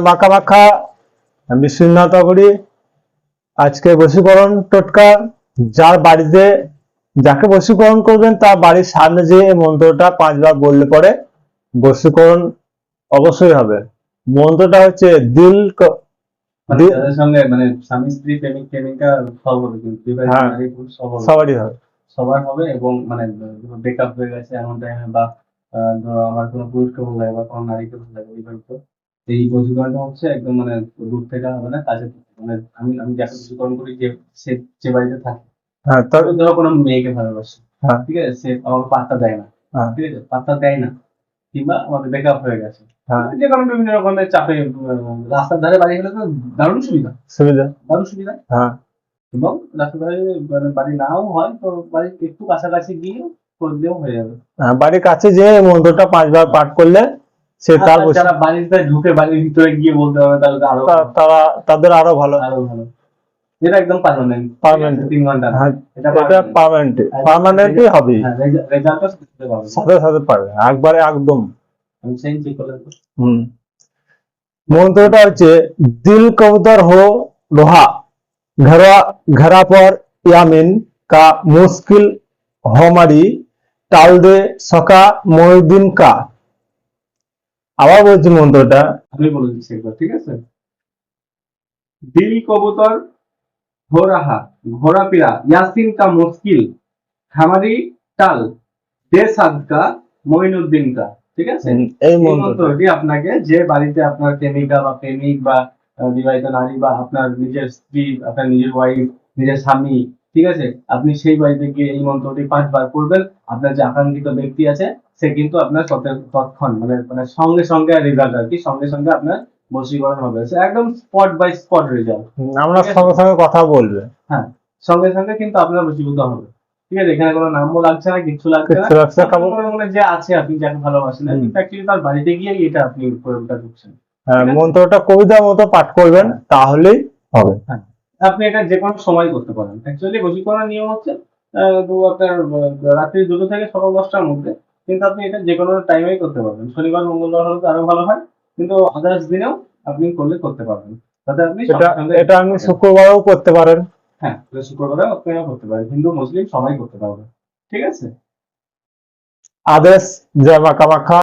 মাখা মাখা আমি শ্রীনাথ আজকে বশীকরণ টোটকা। যার বাড়িতে যাকে বশীকরণ করবেন তার বাড়ির সামনে যে মন্ত্রটা পাঁচবার বললে পরে বশীকরণ অবশ্যই হবে। মন্ত্রটা হচ্ছে দিল মানে সঙ্গে মানে স্বামী স্ত্রী প্রেমিক প্রেমিকা সব হবে কিন্তু। বিবাহিত হ্যাঁ। হবে। সবারই হবে। সবার হবে এবং মানে ব্রেকআপ হয়ে গেছে এমন টাইমে বা ধরো আমার কোনো পুরুষকে ভালো লাগে বা কোনো নারীকে ভালো লাগে এই বশীকরণটা হচ্ছে একদম মানে দূর থেকে হবে না কাছে মানে আমি আমি যাকে বশীকরণ করি যে সে যে বাড়িতে থাকে। হ্যাঁ তার ধরো কোনো মেয়েকে ভালোবাসে হ্যাঁ। ঠিক আছে? সে আমাকে পাত্তা দেয় না হ্যাঁ। ঠিক আছে? পাত্তা দেয় না কিংবা আমাদের ব্রেকআপ হয়ে গেছে। হ্যাঁ। যে কোনো বিভিন্ন রকমের চাপে রাস্তার ধারে বাড়ি হলে তো দারুণ সুবিধা। সুবিধা। দারুণ সুবিধা। হ্যাঁ। এবং রাস্তার ধারে মানে বাড়ি নাও হয় তো বাড়ি একটু কাছাকাছি গিয়ে করে দিলেও হয়ে যাবে। হ্যাঁ, বাড়ির কাছে যে মন্ত্রটা পাঁচবার পাঠ করলে সে তার যারা বাড়িতে ঢুকে বাড়ির ভিতরে গিয়ে বলতে হবে তাহলে আরও তারা তাদের আরও ভালো। আরও ভালো। এটা একদম পারমানেন্ট Permanent। তিন ঘণ্টা হ্যাঁ এটা পার্মানেন্ট পার্মানেন্টই হবে। হ্যাঁ দিতে পারবে। সাথে সাথে একবারে একদম। আমি সেই চেক করে হুম। মন্ত্রটা হচ্ছে দিল কবুতর হো লোহা ঘরা ঘরা পর ইয়ামিন কা মুশকিল হমারি টাল দে সকা মহিউদ্দিন কা। আবার বলছি মন্ত্রটা। আমি বলে দিচ্ছি একবার ঠিক আছে? দিল কবুতর ঘোরাহা ইয়াসিন কা মুশকিল খামারি টাল দে সাদকা মঈনুদ্দিন কা ঠিক আছে? এই মন্ত্রটি। আপনাকে যে বাড়িতে আপনার প্রেমিকা বা প্রেমিক বা বিবাহিত নারী বা আপনার নিজের স্ত্রী আপনার নিজের ওয়াইফ নিজের স্বামী ঠিক আছে? আপনি সেই বাড়িতে গিয়ে এই মন্ত্রটি পাঁচবার করবেন। আপনার যে আকাঙ্ক্ষিত ব্যক্তি আছে সে কিন্তু আপনার তৎক্ষণ মানে মানে সঙ্গে সঙ্গে রেজাল্ট আর কি সঙ্গে সঙ্গে আপনার বশীকরণ হবে। একদম স্পট বাই স্পট রেজাল্ট আমরা সঙ্গে সঙ্গে কথা বলবে। হ্যাঁ সঙ্গে সঙ্গে কিন্তু আপনার বশীভূত হবে। ঠিক আছে? এখানে কোনো নামও লাগছে না কিচ্ছু লাগছে না। কিছু লাগছে না, মনে যে আছে আপনি যাকে ভালোবাসেন অ্যাকচুয়ালি তার বাড়িতে গিয়ে এটা আপনি প্রয়োগটা করছেন। হ্যাঁ, মন্ত্রটা কবিতার মতো পাঠ করবেন তাহলেই হবে। আপনি এটা যে কোনো সময় করতে পারেন। অ্যাকচুয়ালি বশীকরণের নিয়ম হচ্ছে আপনার রাত্রি দুটো থেকে সকাল দশটার মধ্যে কিন্তু আপনি এটা যে কোনো টাইমেই করতে পারবেন। শনিবার মঙ্গলবার হলে তো আরও ভালো হয় কিন্তু আদার্স দিনেও আপনি করলে করতে পারবেন। তাতে আপনি এটা আপনি শুক্রবারও করতে পারেন। হ্যাঁ এটা শুক্রবারে আপনারা করতে পারেন। হিন্দু মুসলিম সবাই করতে পারবে। ঠিক আছে? আদেশ জয় মা কামাখ্যা।